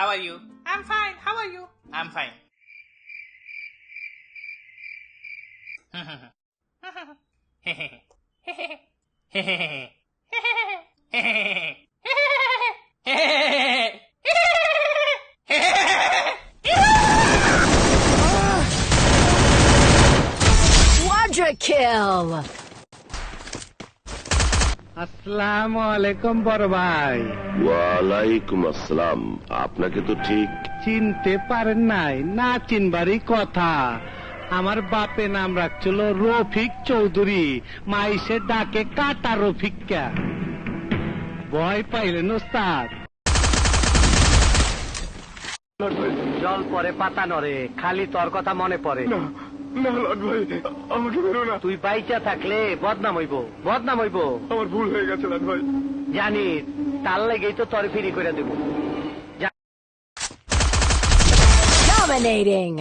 How are you? I'm fine. How are you? I'm fine. Quadra kill! আসসালামু আলাইকুম বড় ভাই। ওয়ালাইকুম আসসালাম। আপনাকে তো ঠিক চিনতে পারেন নাই না চিনবারই কথা। আমার বাপে নাম রাখছিল রফিক চৌধুরী মাইসে ডাকে কাটা রফিককা। ভয় পাইলেন ওস্তাদ। জল পরে পাতা নরে খালি তোর কথা মনে পড়ে। না লাট ভাই আমাকে বেরো না। তুই বাইচা থাকলে বদনাম হইব বদনাম হইব। আমার ভুল হয়ে গেছে লাট ভাই। জানি তার লেগেই তো তরফিরি করে দেব। Dominating!